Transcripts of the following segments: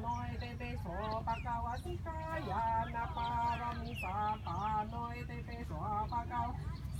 โนยเตเปโสปะกาวสิกายานาปารมิสาปาโนยเตเปโสปะกาว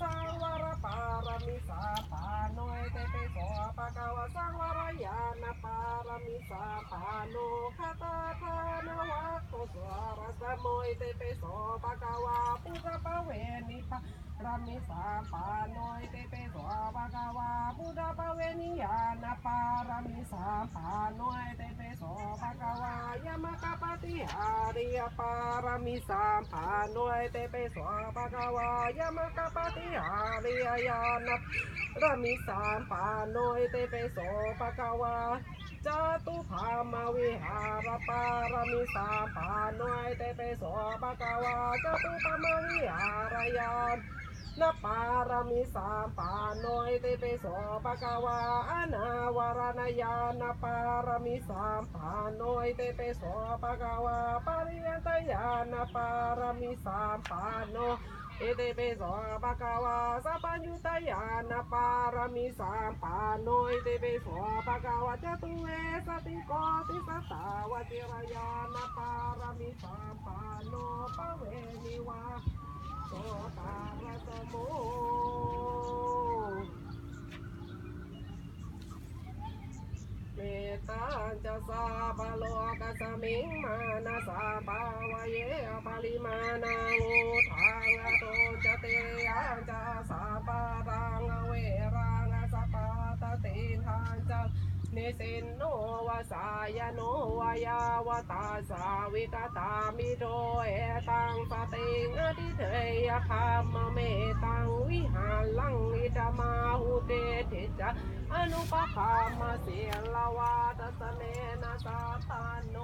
สังวรปารมิสาปาโนยเตเปโสปะกาวสังวรยานาปารมิสาปาโนคาตาทานวะโตสวรสโมยเตเปโสปะกาวปุกะปะเวนิปะรามิสาปาโนยเตเปสวะภะคะวาพุทธปเวนิยานา ปารามิสาปาโนยเตเปสภะคะวายามะกะปฏิหาริยปารามิสาปาโนยเตเปสภะคะวายามะกะปฏิหาริยญาณรามิสาปาโนยเตเปสภะคะวาจตุภามาวิหารปารมิสาปาโนยเตเปโสภะคะวาจตุภามาวิหารยาน นปารมิสามปาโนยเตเปโสภะคะวาอนาวารณญาณปารมิสามปาโนยเตเปโสภะคะวาปริยันตญาณปารมิสามปาโนเอเตเปโสภะคะวาสัพพัญญุตยานาปารมิสามปาโนเอเตเปโสภะคะวะจตุเวสติโกติสัตตาวจิรยานาปารมิสามปาโนปะเวนิวาโสตาระ สโมเมตาจะสาบาโลกัสมิงมานาสาบาวเยปาลิมานางูทางอโตจะเตยังจะสาปารังเวรังสปาตติทานจะนิสินโนวาสายโนวายาวตาสาวิกตามิโดเอตังปติงอติเทยคามเมตังวิหารลังอิดามาหุ อนุปคามาเสลวาตสเมนะสาตานโน